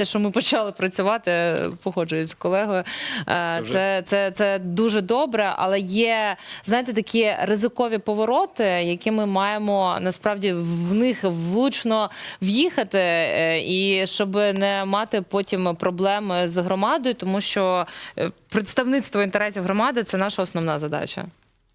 Те, що ми почали працювати, погоджуюсь з колегою. Е, Це, це, це дуже добре, але є знаєте такі ризикові повороти, які ми маємо насправді в них влучно в'їхати, е, і щоб не мати потім проблем з громадою, тому що е, представництво інтересів громади це наша основна задача.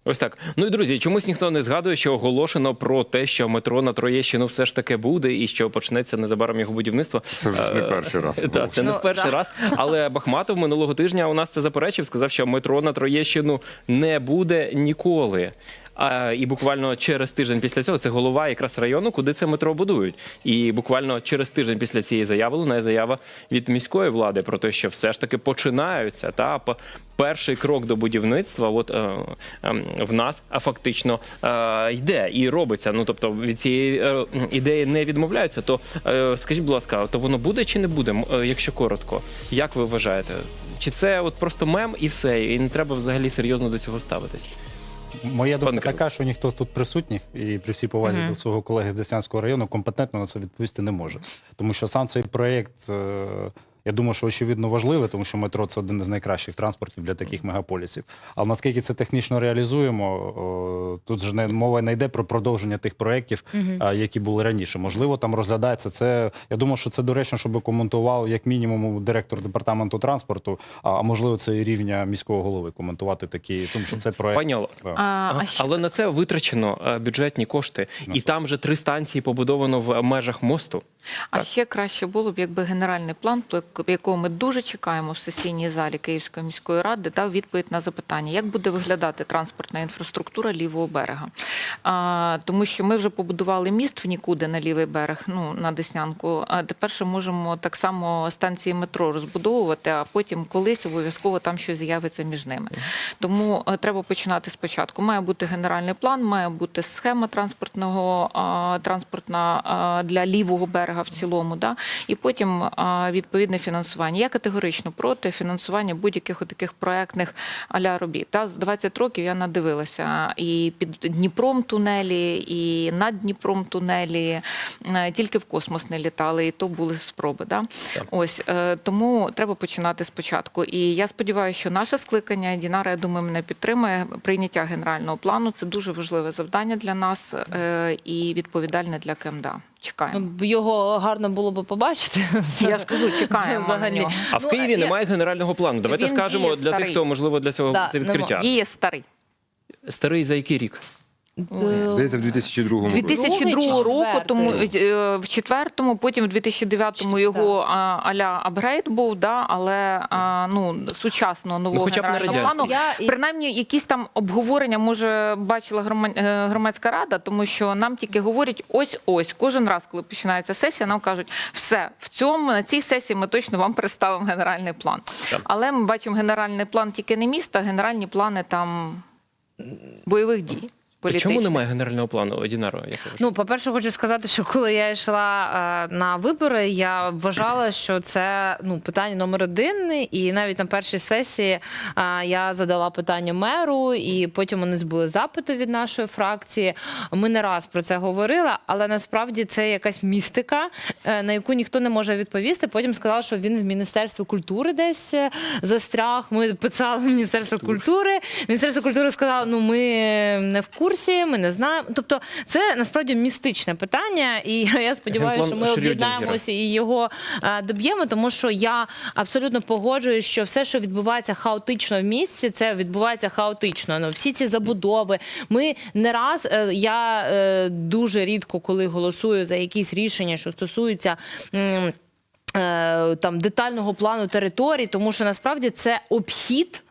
Ось так. Ну і друзі, чомусь ніхто не згадує, що оголошено про те, що метро на Троєщину все ж таки буде, і що почнеться незабаром його будівництво. Це вже не перший раз. Так, це не Ну, в перший раз. Але Бахматов минулого тижня у нас це заперечив, сказав, що метро на Троєщину не буде ніколи. А, і буквально через тиждень після цього це голова якраз району, куди це метро будують. І буквально через тиждень після цієї заяви лунає заява від міської влади про те, що все ж таки починаються. Та перший крок до будівництва, от е, е, в нас а фактично е, йде і робиться. Ну тобто від цієї е, ідеї не відмовляються. То е, скажіть, будь ласка, то воно буде чи не буде, е, якщо коротко? Як ви вважаєте? Чи це от просто мем і все, і не треба взагалі серйозно до цього ставитись? Моя думка Панкер. Така, що ніхто тут присутніх, і при всій повазі Мгм. до свого колеги з Деснянського району компетентно на це відповісти не може. Тому що сам цей проєкт, е, я думаю, що очевидно важливий, тому що метро це один із найкращих транспортів для таких мегаполісів. Але наскільки це технічно реалізуємо, тут же не мова не йде про продовження тих проєктів, які були раніше. Можливо, там розглядається це. Я думаю, що це доречно, щоб коментував як мінімум директор департаменту транспорту, а можливо, це і рівня міського голови коментувати такі, тому що це проєкт. Пані Да. Але на це витрачено е, бюджетні кошти, і там вже три станції побудовано в межах мосту. А Так. ще краще було б, якби генеральний план, якого ми дуже чекаємо в сесійній залі Київської міської ради, дав відповідь на запитання, як буде виглядати транспортна інфраструктура лівого берега. А, тому що ми вже побудували міст в нікуди на лівий берег, ну на Деснянку. А тепер ще можемо так само станції метро розбудовувати, а потім колись обов'язково там щось з'явиться між ними. Тому е, треба починати спочатку. Має бути генеральний план, має бути схема транспортного транспортна для лівого берега в цілому. Да? І потім а, відповідне фінансування. Я категорично проти фінансування будь-яких таких проектних аля робіт. Та з 20 років я надивилася і під Дніпром тунелі, і над Дніпром тунелі. Е, Тільки в космос не літали, і то були спроби. Да? Ось е, тому треба починати спочатку. І я сподіваюся, що наше скликання Дінара, я думаю, мене підтримує. Прийняття генерального плану це дуже важливе завдання для нас е, і відповідальне для КМДА. Чекаємо. Ну, Його гарно було би побачити. Я ж кажу, чекаємо на Взагалі. нього. А в Ну, Києві я- немає генерального плану. Давайте Він скажемо діє для тих, старий. хто можливо для цього Да, це нема. відкриття. Діє старий. Старий за який рік? Е, Здається, в 2002 році. 2002 року, тому е, в четвертому, потім в 2009-му його а, аля апгрейд був, да, але а, ну сучасного нового хоча б не генерального плану. Я- Принаймні, якісь там обговорення може бачила грома- е, громадська рада, тому що нам тільки говорять ось ось кожен раз, коли починається сесія, нам кажуть, все в цьому на цій сесії ми точно вам представимо генеральний план. Так. Але ми бачимо генеральний план тільки не міста, а генеральні плани там бойових дій. А Чому немає генерального плану Дінаро? Ви? Ну, по-перше, хочу сказати, що коли я йшла е, на вибори, я вважала, що це ну питання номер один. І навіть на першій сесії е, я задала питання меру, і потім вони збули запити від нашої фракції. Ми не раз про це говорили, але насправді це якась містика, е, на яку ніхто не може відповісти. Потім сказала, що він в міністерстві культури десь е, застряг. Ми писали в міністерство культури. Міністерство культури сказало, ну ми не в курсі, ми не знаємо. Тобто, це насправді містичне питання, і я сподіваюся, що ми об'єднаємося і його е, доб'ємо, тому що я абсолютно погоджуюсь, що все, що відбувається хаотично в місті, це відбувається хаотично. Ну всі ці забудови. Ми не раз е, я е, дуже рідко, коли голосую за якісь рішення, що стосуються. Там детального плану територій, тому що насправді це обхід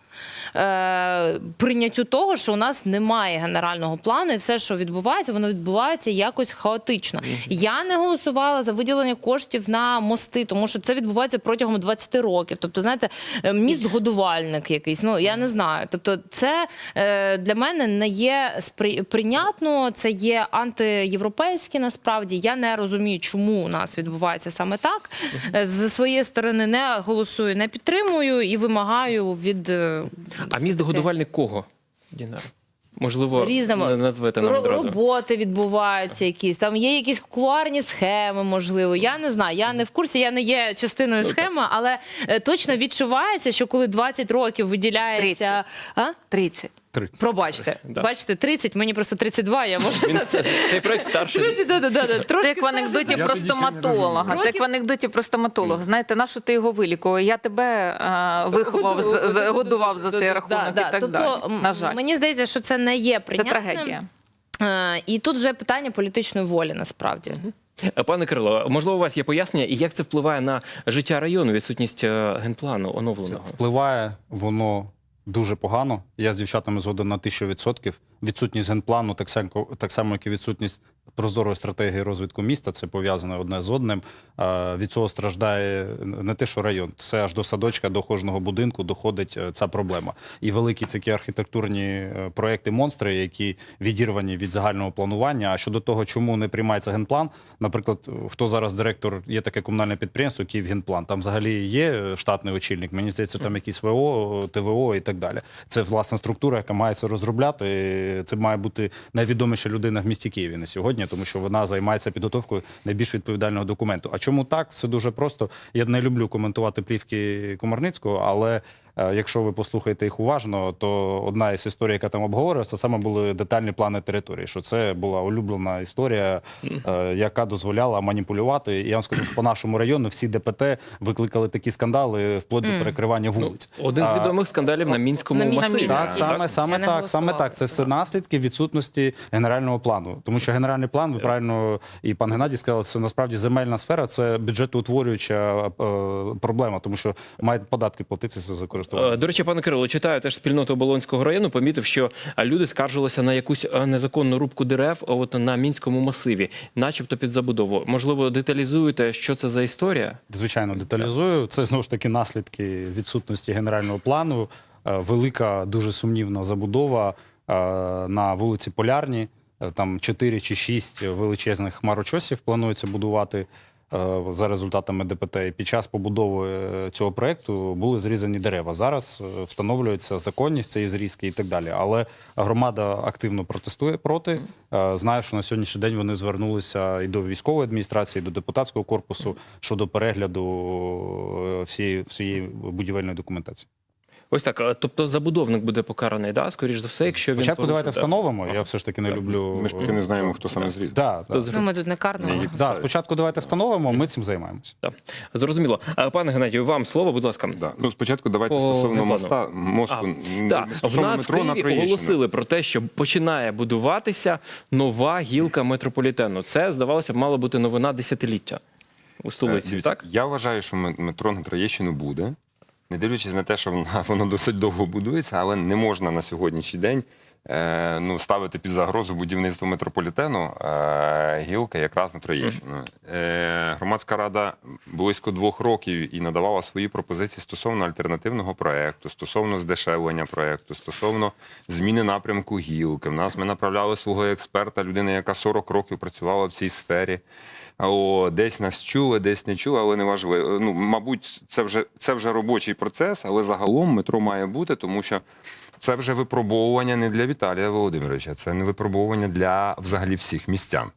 прийняттю того, що у нас немає генерального плану, і все, що відбувається, воно відбувається якось хаотично. Я не голосувала за виділення коштів на мости, тому що це відбувається протягом 20 років. Тобто, знаєте, е, міст годувальник якийсь. Ну я не знаю. Тобто, це е, для мене не є прийнятно, це є антиєвропейське. Насправді я не розумію, чому у нас відбувається саме так. Е, З своєї сторони не голосую, не підтримую і вимагаю від е, А міст годувальник кого? Дінар? Можливо, Різному. назвете нам одразу. роботи відбуваються якісь. Там є якісь кулуарні схеми, можливо. Я не знаю. Я не в курсі, я не є частиною Ну, схеми, але е, точно відчувається, що коли 20 років виділяється. А? 30. 30. Пробачте, Да. бачите, 30, мені просто 32, я можу Він цей проект старший. 30, да, да, да, да. Це як в анекдоті про стоматолога. Це як в анекдоті про стоматолога. Знаєте, на що ти його вилікував? Я тебе е, виховав, з- годував за цей рахунок і так тобто, далі. На жаль, Мені здається, що це не є це трагедія. Е, І тут вже питання політичної волі насправді. Е, Пане Кирило, можливо, у вас є пояснення, і як це впливає на життя району, відсутність генплану оновленого? Впливає воно дуже погано. Я з дівчатами згоден на тисячу відсотків. Відсутність генплану, так само, так само, як і відсутність прозорої стратегії розвитку міста. Це пов'язане одне з одним. Від цього страждає не те, що район, це аж до садочка, до кожного будинку доходить е, ця проблема. І великі такі архітектурні е, проекти монстри, які відірвані від загального планування. А щодо того, чому не приймається генплан, наприклад, хто зараз директор, є таке комунальне підприємство Київгенплан. Там взагалі є е, штатний очільник. Мені здається, там якісь ВО, ТВО і так далі. Це власна структура, яка має це розробляти. Це має бути найвідоміша людина в місті Києві на сьогодні, тому що вона займається підготовкою найбільш відповідального документу. А чому так? Це дуже просто. Я не люблю коментувати плівки Комарницького, але. Е, Якщо ви послухаєте їх уважно, то одна із історій, яка там обговорюється, саме були детальні плани території. Що це була улюблена історія, е, яка дозволяла маніпулювати. І я вам скажу, по нашому району всі ДПТ викликали такі скандали вплоть до перекривання Ну, вулиць. один з відомих скандалів на мінському на масиві. Так, Так. саме, саме Я так, саме так. Це все наслідки відсутності генерального плану. Тому що генеральний план, ви правильно і пан Геннадій сказав, це насправді земельна сфера, це бюджетоутворююча е, проблема, тому що мають податки платитися за Е, користування. До речі, пане Кирило, читаю теж спільноту Оболонського району. Помітив, що е, люди скаржилися на якусь е, незаконну рубку дерев от на мінському масиві, начебто під забудову. Можливо, деталізуєте, що це за історія? Звичайно, деталізую. Це знову ж таки наслідки відсутності генерального плану. Е, Велика, дуже сумнівна забудова е, на вулиці Полярній. Е, Там 4 чи 6 величезних хмарочосів планується будувати е, за результатами ДПТ. І під час побудови е, цього проекту були зрізані дерева. Зараз е, встановлюється законність цієї зрізки і так далі. Але громада активно протестує проти. Е, Знаю, що на сьогоднішній день вони звернулися і до військової адміністрації, і до депутатського корпусу щодо перегляду е, всієї, всієї будівельної документації. Ось так. Тобто забудовник буде покараний, да? скоріш за все, якщо він Спочатку порушив, давайте да. встановимо. Я все ж таки не люблю. Ми ж поки не знаємо, хто саме зрізав. Да, да. Ну, ми тут не карнемо. Да, спочатку давайте встановимо, ми цим займаємося. Так. Зрозуміло. А, Пане Геннадію, вам слово, будь ласка. Да. Ну, спочатку давайте По стосовно моста, мосту, А, м, в стосовно нас в метро на Києві Троєщину. оголосили про те, що починає будуватися нова гілка метрополітену. Це здавалося б мало бути новина десятиліття у Е, столиці. дивіться, Так Я вважаю, що ме- метро на Троєщину буде. Не дивлячись на те, що воно, досить довго будується, але не можна на сьогоднішній день е, ну, ставити під загрозу будівництво метрополітену е, гілка якраз на Троєщину. Е, громадська рада близько двох років і надавала свої пропозиції стосовно альтернативного проекту, стосовно здешевлення проекту, стосовно зміни напрямку гілки. В нас ми направляли свого експерта, людину, яка 40 років працювала в цій сфері. О, десь нас чули, десь не чули, але не важливо. Ну, мабуть, це вже це вже робочий процес, але загалом метро має бути, тому що це вже випробовування не для Віталія Володимировича, це не випробовування для взагалі всіх містян.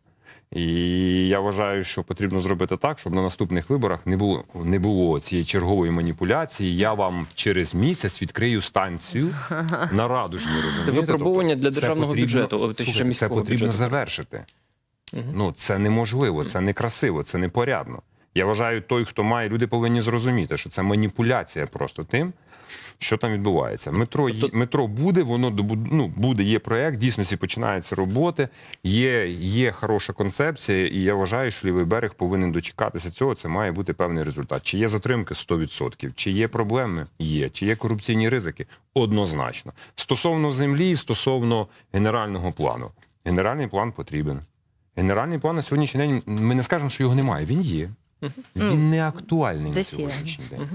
І я вважаю, що потрібно зробити так, щоб на наступних виборах не було не було цієї чергової маніпуляції. Я вам через місяць відкрию станцію на радужні розумієте? Це випробування для це державного потрібно- бюджету, Слухайте, це потрібно бюджету. завершити. Ну, це неможливо, це некрасиво, це непорядно. Я вважаю, той, хто має, люди повинні зрозуміти, що це маніпуляція просто тим, що там відбувається. Метро, є- метро буде, воно ну, буде, є проект, дійсно ці починаються роботи, є, є хороша концепція, і я вважаю, що лівий берег повинен дочекатися цього. Це має бути певний результат. Чи є затримки 100%, чи є проблеми? Є, чи є корупційні ризики? Однозначно. Стосовно землі, стосовно генерального плану. Генеральний план потрібен. Генеральний план на сьогоднішній день ми не скажемо, що його немає. Він є. Він не актуальний на сьогоднішній день.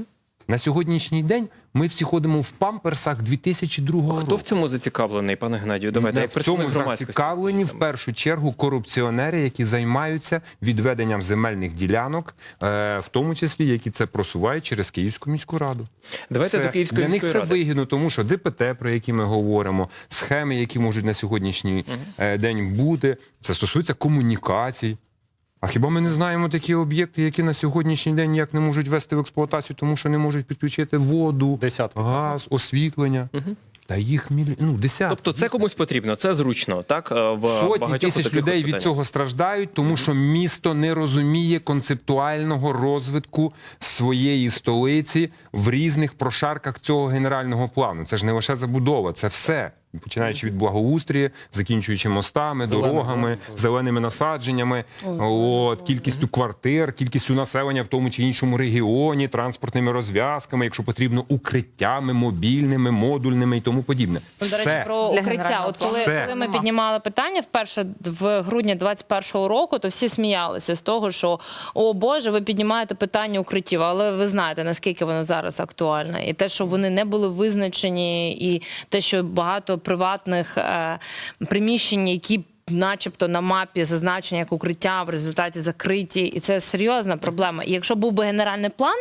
На сьогоднішній день ми всі ходимо в памперсах 2002 року. Хто в цьому зацікавлений, пане Геннадію? Давайте Не як в цьому зацікавлені в першу чергу корупціонери, які займаються відведенням земельних ділянок, е, в тому числі які це просувають через Київську міську раду. Давайте Це- до Київської для них це ради. вигідно, тому що ДПТ, про які ми говоримо, схеми, які можуть на сьогоднішній е, день бути, це стосується комунікацій. А хіба ми не знаємо такі об'єкти, які на сьогоднішній день ніяк не можуть вести в експлуатацію, тому що не можуть підключити воду, Десятки. газ, освітлення? Та їх мілі... ну, десятки. Тобто це комусь потрібно, це зручно, так? е, В Сотні тисяч людей від цього страждають, тому що місто не розуміє концептуального розвитку своєї столиці в різних прошарках цього генерального плану. Це ж не лише забудова, це все. Починаючи від благоустрія, закінчуючи мостами, Зелене, дорогами, зелене. зеленими насадженнями, от, кількістю квартир, кількістю населення в тому чи іншому регіоні, транспортними розв'язками, якщо потрібно, укриттями, мобільними, модульними і тому подібне. Ну, До речі, про Для укриття. От коли, плану. коли ми піднімали питання вперше в грудні 21-го року, то всі сміялися з того, що о Боже, ви піднімаєте питання укриттів, але ви знаєте наскільки воно зараз актуальне, і те, що вони не були визначені, і те, що багато приватних е, приміщень, які начебто на мапі зазначені як укриття в результаті закриті, і це серйозна проблема. І якщо був би генеральний план,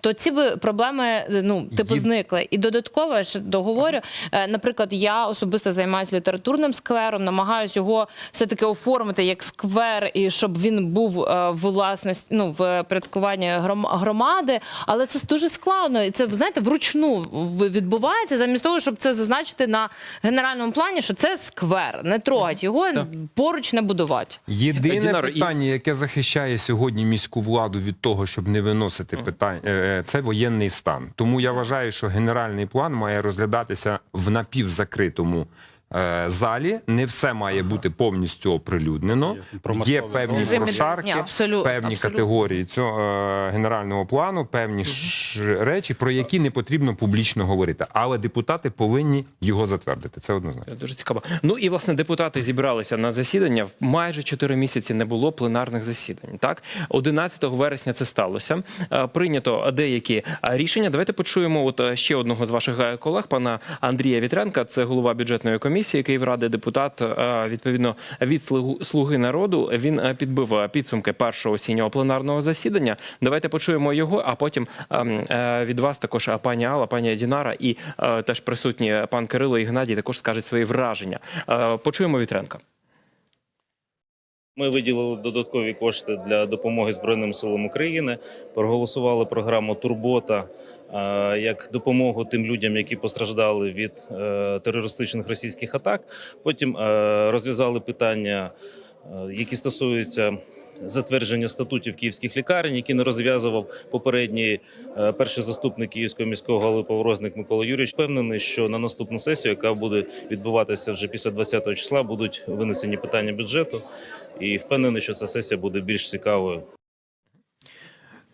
то ці би проблеми ну типу Є- зникли. І додатково я ще договорю. е, Наприклад, я особисто займаюся літературним сквером, намагаюся його все таки оформити як сквер, і щоб він був е, в власності, ну в порядкуванні гром- громади. Але це дуже складно, і це знаєте, вручну відбувається, замість того, щоб це зазначити на генеральному плані, що це сквер, не трогать його, поруч не будувати. Єдине Дінаро, і- питання, яке захищає сьогодні міську владу від того, щоб не виносити питань, е, е, це воєнний стан. Тому я вважаю, що генеральний план має розглядатися в напівзакритому. Е, Залі не все має бути повністю оприлюднено. Є певні. Прошарки, абсолютно, певні категорії цього е, генерального плану, певні ж речі, про які не потрібно публічно говорити. Але депутати повинні його затвердити. Це однозначно. Дуже цікаво. Ну і власне депутати зібралися на засідання. Майже 4 місяці не було пленарних засідань. Так, 11 вересня це сталося. Е, Прийнято деякі рішення. Давайте почуємо. От ще одного з ваших колег, пана Андрія Вітренка. Це голова бюджетної комісії, Київради, депутат е, відповідно від «Слугу- слуги народу. Він е, підбив е, підсумки першого осіннього пленарного засідання. Давайте почуємо його. А потім від вас також пані Алла, пані Дінара і теж присутні пан Кирило і Геннадій також скажуть свої враження. Почуємо Вітренка. Ми виділили додаткові кошти для допомоги Збройним силам України. Проголосували програму Турбота е, як допомогу тим людям, які постраждали від е, терористичних російських атак. Потім е, розв'язали питання, які стосуються. Затвердження статутів київських лікарень, які не розв'язував попередній перший заступник київського міського голови Поворозник Микола Юрійович. Впевнений, що на наступну сесію, яка буде відбуватися вже після 20 числа, будуть винесені питання бюджету і впевнений, що ця сесія буде більш цікавою.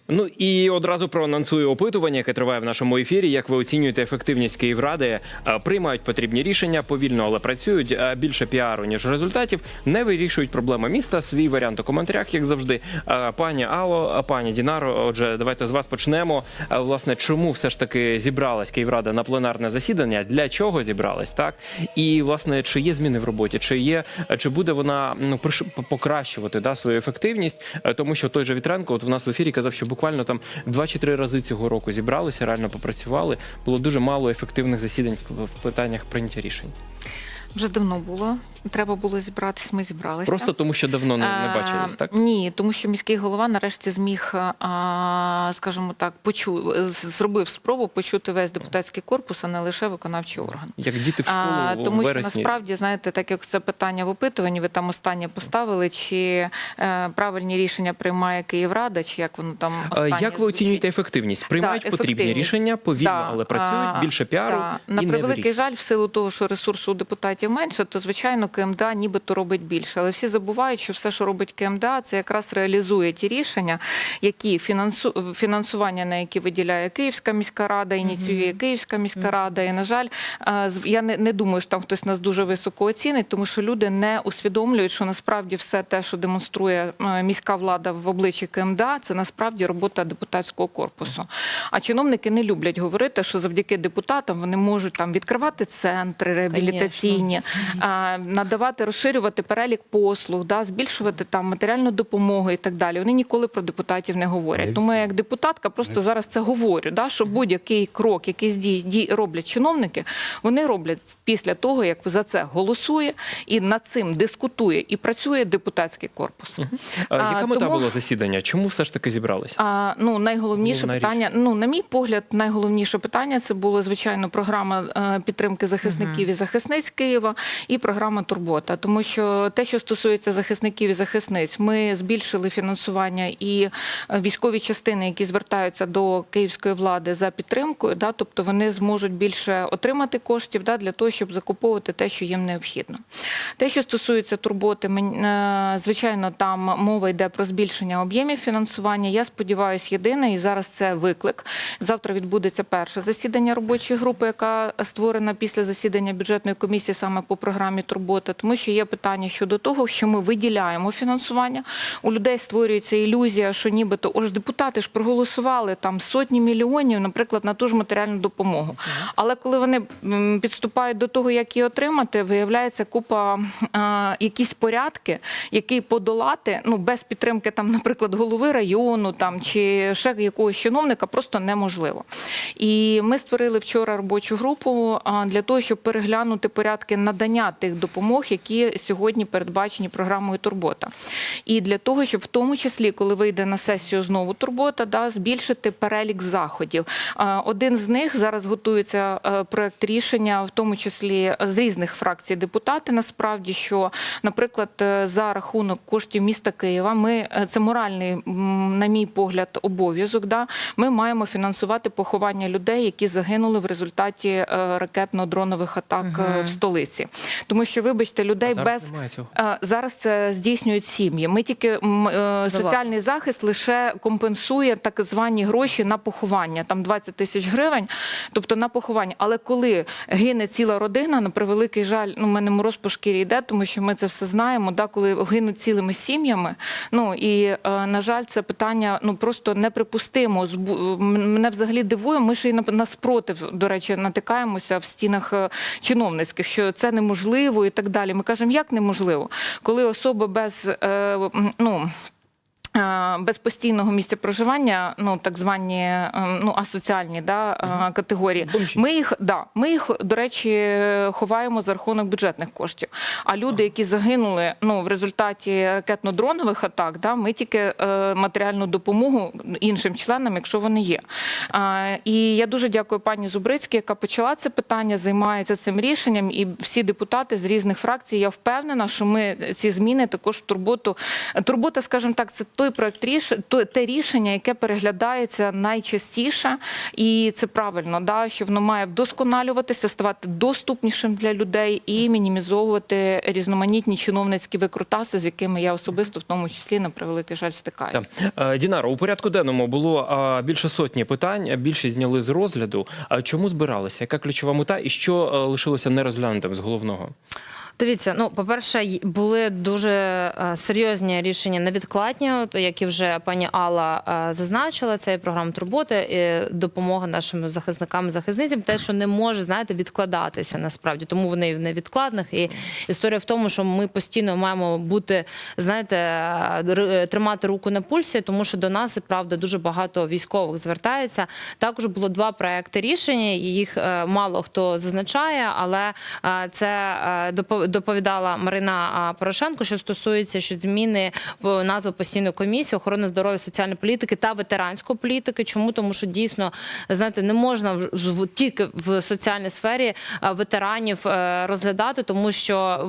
Ну і одразу проанонсую опитування, яке триває в нашому ефірі. Як ви оцінюєте ефективність Київради? Е, Приймають потрібні рішення повільно, але працюють Е, більше піару ніж результатів. Не вирішують проблеми міста. Свій варіант у коментарях, як завжди. Е, Пані Алло, пані Дінаро. Отже, давайте з вас почнемо. Власне, чому все ж таки зібралась Київрада на пленарне засідання? Для чого зібралась? Так і власне, чи є зміни в роботі? Чи є чи буде вона ну покращувати да свою ефективність? Тому що той же Вітренко, от в нас в ефірі казав, що буквально там два чи три рази цього року зібралися, реально попрацювали. Було дуже мало ефективних засідань в питаннях прийняття рішень. Вже давно було. Треба було зібратись. Ми зібралися. Просто тому, що давно не, не бачились, так? Ні, тому що міський голова нарешті зміг, скажімо так, почу зробив спробу почути весь депутатський корпус, а не лише виконавчий орган. Як діти в школу А, тому що вересні. насправді знаєте, так як це питання в опитуванні, ви там останнє поставили, чи е, правильні рішення приймає Київрада, чи як воно там останнє Як ви оцінюєте ефективність? Приймають потрібні ефективність. рішення, повільно, Да. але працюють, більше піару да. і На превеликий жаль, в силу того, що ресурсу у депутатів менше, то звичайно КМДА нібито робить більше. Але всі забувають, що все, що робить КМДА, це якраз реалізує ті рішення, які фінансу... фінансування, на які виділяє Київська міська рада, ініціює Київська міська рада. І, на жаль, е, я не, не думаю, що там хтось нас дуже високо оцінить, тому що люди не усвідомлюють, що насправді все те, що демонструє е, міська влада в обличчі КМДА, це насправді робота депутатського корпусу. А чиновники не люблять говорити, що завдяки депутатам вони можуть там відкривати центри реабілітаційні, а, надавати, розширювати перелік послуг, да, збільшувати там матеріальну допомогу і так далі. Вони ніколи про депутатів не говорять. Тому я як депутатка просто зараз це говорю. Да, що будь-який крок, якийсь дій, дій роблять чиновники, вони роблять після того, як за це голосує і над цим дискутує і працює депутатський корпус. А, яка мета тому- була засідання? Чому все ж таки зібралися? А, ну, найголовніше питання, ну, на мій погляд, найголовніше питання це було, звичайно, програма е, підтримки захисників і захисниць Києва і програма Турбота. Тому що те, що стосується захисників і захисниць, ми збільшили фінансування і е, військові частини, які звертаються до київської влади за підтримкою, да, тобто вони зможуть більше отримати коштів да, для того, щоб закуповувати те, що їм необхідно. Те, що стосується турботи, е, звичайно, там мова йде про збільшення об'ємів фінансування. Я сподіваюся, єдине, і зараз це виклик. Завтра відбудеться перше засідання робочої групи, яка створена після засідання бюджетної комісії саме по програмі Турбота, тому що є питання щодо того, що ми виділяємо фінансування. У людей створюється ілюзія, що нібито ось депутати ж проголосували там сотні мільйонів, наприклад, на ту ж матеріальну допомогу. Але коли вони підступають до того, як її отримати, виявляється купа а, якісь порядки, які подолати ну без підтримки там, наприклад, голови району там чи ще якогось чиновника просто неможливо. І ми створили вчора робочу групу для того, щоб переглянути порядки надання тих допомог, які сьогодні передбачені програмою Турбота. І для того, щоб в тому числі, коли вийде на сесію знову турбота, да, збільшити перелік заходів. Один з них зараз готується е, проект рішення, в тому числі з різних фракцій депутати. Насправді, що, наприклад, е, за рахунок коштів міста Києва, ми е, це моральний, на мій погляд, обов'язок. Да, ми маємо фінансувати поховання людей, які загинули в результаті е, ракетно-дронових атак е, в столиці. Тому що, вибачте, людей А зараз без немає цього. Е, Зараз це здійснюють сім'ї. Ми тільки м, е, соціальний захист лише компенсує так звані гроші на поховання, там 20 тисяч гривень, тобто на поховання. Але коли гине ціла родина, на превеликий жаль, ну в мене мороз по шкірі йде, тому що ми це все знаємо. Да, коли гинуть цілими сім'ями. Ну і е, на жаль, це питання ну просто неприпустимо. Збу- Мене взагалі дивує. Ми ще й на, на спротив, до речі, натикаємося в стінах е, чиновницьких, що це неможливо і так далі. Ми кажемо, як неможливо, коли особа без е, ну. Е, Без постійного місця проживання, ну так звані е, ну асоціальні да, е, категорії. Ми їх да, ми їх до речі ховаємо за рахунок бюджетних коштів. А люди, які загинули ну в результаті ракетно-дронових атак, да, ми тільки е, матеріальну допомогу іншим членам, якщо вони є. І я дуже дякую пані Зубрицькій, яка почала це питання, займається цим рішенням. І всі депутати з різних фракцій. Я впевнена, що ми ці зміни також турботу. Турбота, скажімо так, це той проект рішення, те рішення, яке переглядається найчастіше, і це правильно, да, що воно має вдосконалюватися, ставати доступнішим для людей і мінімізовувати різноманітні чиновницькі викрутаси, з якими я особисто в тому числі на превеликий жаль стикаюся. Е, Дінаро, у порядку денному було більше сотні питань, більшість зняли з розгляду. Чому збиралися? Яка ключова мета і що е, лишилося нерозглянутим з головного? Дивіться, ну по-перше, були дуже е, серйозні рішення невідкладні, які вже пані Алла е, зазначила. Це і програма турботи, і допомога нашим захисникам і захисницям. Те, що не може знаєте, відкладатися насправді, тому вони в невідкладних. І історія в тому, що ми постійно маємо бути, знаєте, е, тримати руку на пульсі, тому що до нас і правда дуже багато військових звертається. Також було два проекти рішення. Їх мало хто зазначає, але це е, допо- доповідала Марина Порошенко, що стосується що зміни в назву постійної комісії охорони здоров'я, соціальної політики та ветеранської політики. Чому тому, що дійсно знаєте, не можна в- тільки в соціальній сфері ветеранів е, розглядати, тому що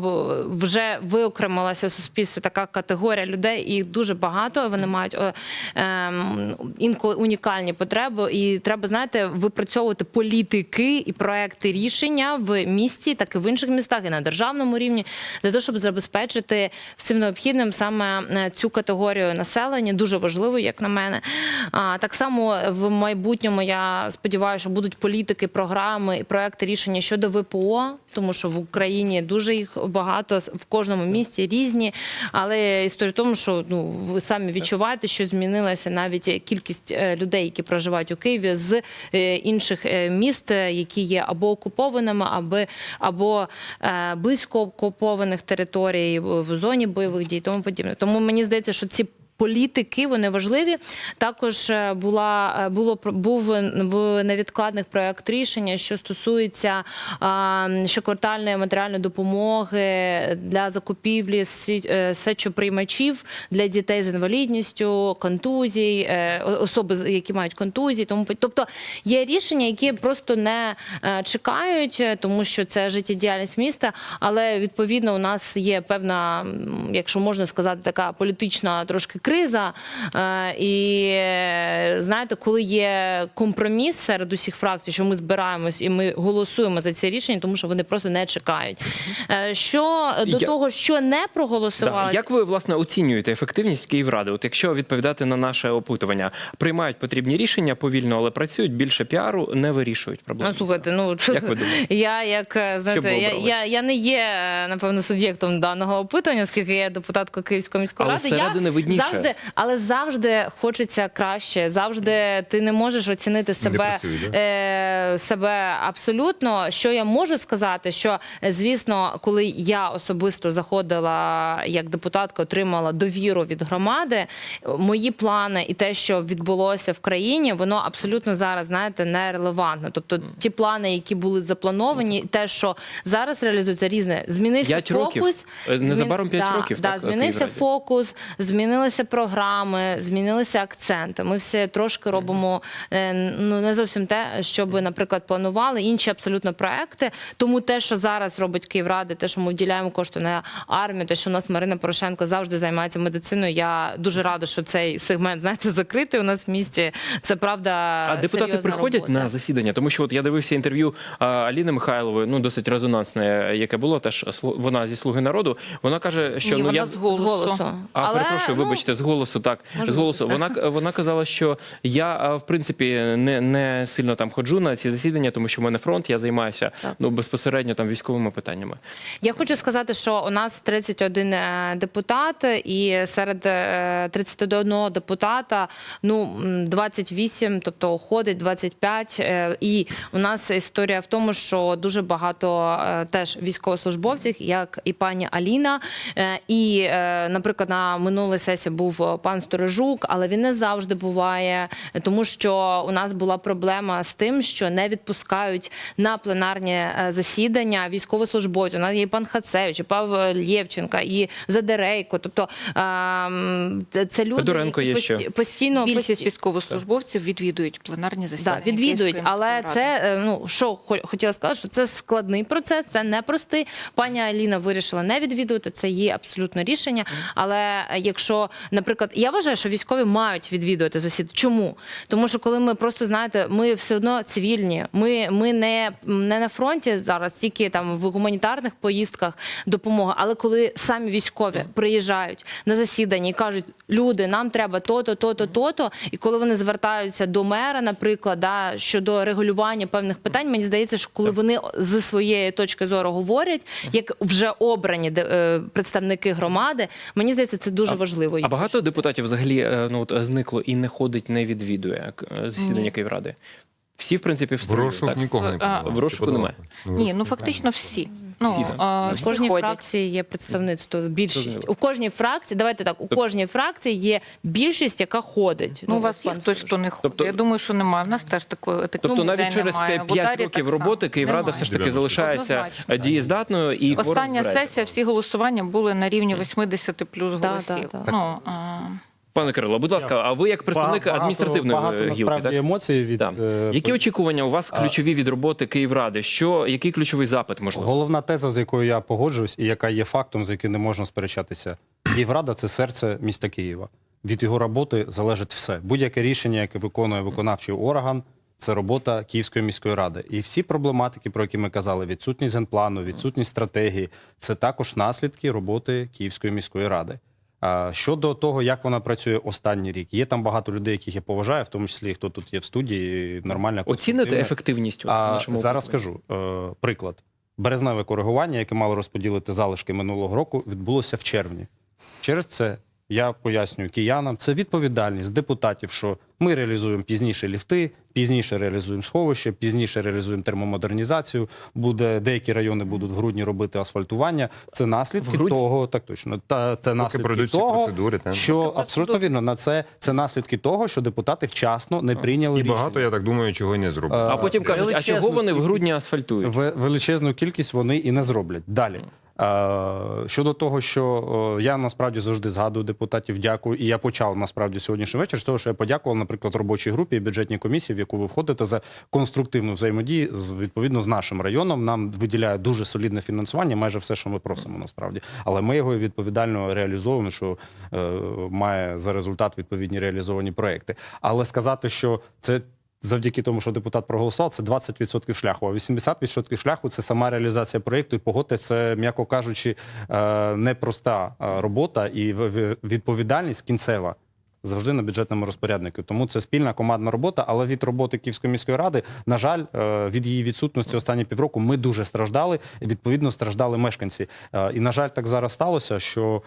вже виокремилася в суспільстві така категорія людей, і їх дуже багато. Вони мають е, ем, інколи унікальні потреби, і треба знаєте випрацьовувати політики і проекти рішення в місті, так і в інших містах, і на державному державному рівні, для того, щоб забезпечити всім необхідним саме е, цю категорію населення, дуже важливо, як на мене. А так само в майбутньому я сподіваюся, що будуть політики, програми і проекти рішення щодо ВПО, тому що в Україні дуже їх багато в кожному місті різні. Але історія в тому, що ну ви самі відчуваєте, що змінилася навіть кількість е, людей, які проживають у Києві з е, інших міст, які є або окупованими, або, або близько окупованих територій в зоні бойових дій, тому подібне. Тому мені здається, що ці. Політики вони важливі. Також е, була е, було був в невідкладних проект рішення, що стосується щоквартальної матеріальної допомоги для закупівлі е, сечоприймачів для дітей з інвалідністю, контузій, особи, які мають контузії. Тому тобто є рішення, які просто не чекають, тому що це життєдіяльність міста. Але відповідно у нас є певна, якщо можна сказати, така політична трошки криза. Е, І знаєте, коли є компроміс серед усіх фракцій, що ми збираємось і ми голосуємо за ці рішення, тому що вони просто не чекають. Е, Що до Я- того, що не Да. проголосували, Як ви власне оцінюєте ефективність Київради? От якщо відповідати на наше опитування, приймають потрібні рішення повільно, але працюють більше піару, не вирішують проблеми. Ну, слухайте, ну Як ви думаєте? я як е, знаєте, я, я, я не є напевно суб'єктом даного опитування, оскільки я є депутаткою Київської міської Але ради. я видніше. Завжди, але завжди хочеться краще. Завжди ти не можеш оцінити себе, працює, да? е, себе абсолютно. Що я можу сказати, що звісно, коли я особисто заходила як депутатка, отримала довіру від громади, мої плани і те, що відбулося в країні, воно абсолютно зараз, знаєте, нерелевантно. Тобто ті плани, які були заплановані, те, що зараз реалізується різне, змінився П'ять років? фокус. Е, незабаром п'ять да, років, Да, так, змінився фокус, змінилися програми, змінилися акценти. Ми все трошки робимо е, ну не зовсім те, щоб, наприклад, планували інші абсолютно проекти. Тому те, що зараз робить Київрада, те, що ми вділяємо кошти на армію, те, що у нас Марина Порошенко завжди займається медициною. Я дуже рада, що цей сегмент знаєте закритий у нас в місті. Це правда. А депутати приходять робота. на засідання, тому що от я дивився інтерв'ю Аліни Михайлової, ну досить резонансне, яке було теж вона зі слуги народу. Вона каже, що Ні, ну вона я з голосу. А, Але, перепрошую, ну, вибачте, з голосу так. може З голосу. Вона вона казала, що я в принципі не, не сильно там ходжу на ці засідання, тому що в мене фронт, я займаюся Так. ну безпосередньо там військовими питаннями. Я хочу сказати, що у нас 31 е, депутат, і серед е, 31 депутата ну м, 28, тобто уходить 25. е, І у нас історія в тому, що дуже багато е, теж військовослужбовців, як і пані Аліна. Е, І, е, наприклад, на минулій сесії був е, пан Сторожук, але він не завжди буває, тому що у нас була проблема з тим, що не відпускають на пленарні е, засідання військовослужбовців. У нас є і пан Хацевич, і Павел Євченка, і Задерейко. Тобто ем, це- люди, Федоренко які є ще. пості- постійно Більшість пості- військовослужбовців відвідують пленарні засідання. Да, відвідують, але це е, ну що хо- хотіла сказати, що це складний процес, це непростий. Пані Аліна вирішила не відвідувати. Це її абсолютно рішення. Але якщо, наприклад, я вважаю, що військові мають відвідувати засідання. Чому? Тому що коли ми просто знаєте, ми все одно цивільні. Ми, ми не, не на фронті зараз, тільки там в гуманітарних поїздках допомога. Але коли самі військові приїжджають на засідання і кажуть, люди, нам треба то-то, то-то, то-то, і коли вони звертаються до мера, наприклад, да, щодо регулювання певних питань, мені здається, що коли вони зі своєї точки зору говорять, як вже обрані е, представники громади, мені здається, це дуже важливо. Багато депутатів взагалі е, ну от зникло і не ходить, не відвідує е, засідання Київради. Всі, в принципі, в В строю, розшук так? нікого не А, подавали. в розшуку Чи немає. подавали? Ні, ну фактично всі. Ну, Всі, так. а, В кожній ходять. фракції є представництво. Більшість Зрозуміло. у кожній фракції, давайте так, у кожній фракції є більшість, яка ходить. Ну, у вас є пан хтось, хто не ходить. Тобто- Я думаю, що немає. У нас теж такої таких Тобто навіть через немає. В 5 Ударі років так роботи. Київрада Немає. все ж таки 90. залишається Однозначно. дієздатною і кворум Остання збирається. сесія, всі голосування були на рівні 80 плюс Да, голосів. да, да. Ну, а, Пане Кирило, будь ласка, а ви як представник Багато- адміністративної багато, гілки, насправді так? емоцій від Так. е, Які очікування у вас ключові від роботи Київради? Що який ключовий запит можливо? Головна теза, з якою я погоджуюсь, і яка є фактом, з яким не можна сперечатися. Київрада це серце міста Києва. Від його роботи залежить все. Будь-яке рішення, яке виконує виконавчий орган, це робота Київської міської ради. І всі проблематики, про які ми казали, відсутність генплану, відсутність стратегії, це також наслідки роботи Київської міської ради. Щодо того, як вона працює останній рік, є там багато людей, яких я поважаю, в тому числі хто тут є в студії, нормальна оцінити ефективність А нашому зараз скажу е, приклад. Березневе коригування, яке мало розподілити залишки минулого року, відбулося в червні. Через це я пояснюю киянам, це відповідальність депутатів, що ми реалізуємо пізніше ліфти, пізніше реалізуємо сховище, пізніше реалізуємо термомодернізацію. Буде деякі райони будуть в грудні робити асфальтування. Це наслідки того, так точно. Та це наслідки того, процедури, та. що Поки абсолютно процедури. вірно на це. Це наслідки того, що депутати вчасно не прийняли І рішення. багато, я так думаю, чого не зробили. А потім кажуть, а чого вони в грудні асфальтують? Ве- величезну кількість вони і не зроблять. Далі. Е, Щодо того, що е, я насправді завжди згадую депутатів, дякую. І я почав насправді сьогоднішній вечір з того, що я подякував, наприклад, робочій групі і бюджетній комісії, в яку ви входите за конструктивну взаємодію з відповідно з нашим районом. Нам виділяє дуже солідне фінансування, майже все, що ми просимо, насправді. Але ми його відповідально реалізовуємо, що е, має за результат відповідні реалізовані проекти. Але сказати, що це завдяки тому, що депутат проголосував, це 20% шляху. А 80% шляху це сама реалізація проєкту. І погодьте, це, м'яко кажучи, е, непроста е, робота і відповідальність кінцева. Завжди на бюджетному розпоряднику. Тому це спільна командна робота. Але від роботи Київської міської ради, на жаль, е, від її відсутності останні півроку ми дуже страждали. Відповідно, страждали мешканці. І на жаль, так зараз сталося, що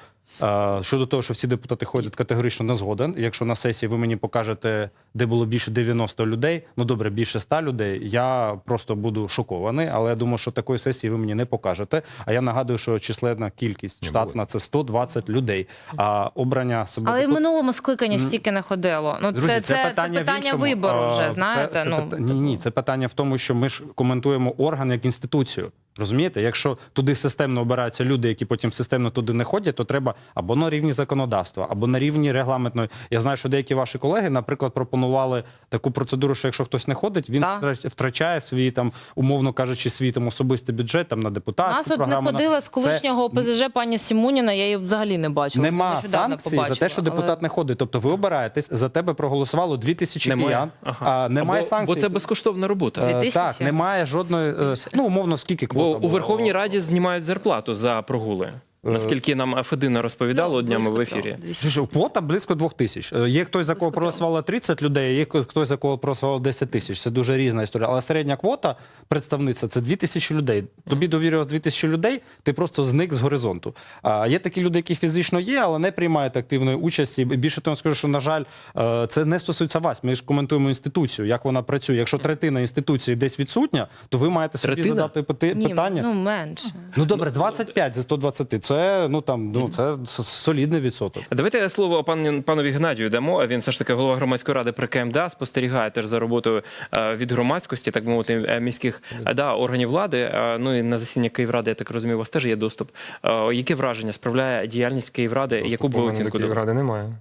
щодо того, що всі депутати ходять категорично не згоден. Якщо на сесії ви мені покажете, де було більше 90 людей, ну добре, більше 100 людей, я просто буду шокований. Але я думаю, що такої сесії ви мені не покажете. А я нагадую, що численна кількість штатна це 120 людей. А обрання себе Але в минулому скликанні стільки не ходило. Ну Друзі, це, це, це питання, в іншому. вибору вже, знаєте. це ну, пита- Ні, ні, це питання в тому, що ми ж коментуємо орган як інституцію. Розумієте, якщо туди системно обираються люди, які потім системно туди не ходять, то треба або на рівні законодавства, або на рівні регламентної. Я знаю, що деякі ваші колеги, наприклад, пропонували таку процедуру, що якщо хтось не ходить, він Так. втрачає свій там, умовно кажучи, свій там особистий бюджет там на депутатську нас от не програму. на- ходила з Це- колишнього ОПЗЖ пані Сімуніна, я її взагалі не бачила. Нема санкцій за те, що але- депутат не ходить. Тобто ви обираєтесь, за тебе проголосувало 2 тисячі Немає. киян, Ага. а немає санкцій. Бо це безкоштовна робота. Дві Е, тисячі? Так, немає жодної, е, ну умовно, скільки Бо квота у? Верховній Раді знімають зарплату за прогули. Е, Наскільки нам Федина розповідала Ну, днями в ефірі. Квота близько двох тисяч. Е, Є хтось, за кого проголосувало 30 людей, є хтось, за кого проголосувало 10 тисяч. Це дуже різна історія. Але середня квота представниця це 2 тисячі людей. Тобі довірилось 2 тисячі людей, ти просто зник з горизонту. А є такі люди, які фізично є, але не приймають активної участі. Більше того, скажу, що на жаль, е, це не стосується вас. Ми ж коментуємо інституцію, як вона працює. Якщо третина інституції десь відсутня, то ви маєте собі Третина? задати пити- Ні, питання. ну менше. Ну добре, 25 зі 120. Це ну там ну це солідний відсоток. Давайте слово пану панові Геннадію дамо. Він все ж таки голова громадської ради при КМДА, спостерігає теж за роботою е, від громадськості, так мовити, е, міських е, да, органів влади. Ну і на засідання Київради, я так розумію, у вас теж є доступ. Яке враження справляє діяльність Київради? Яку б ви оцінку? Київради немає.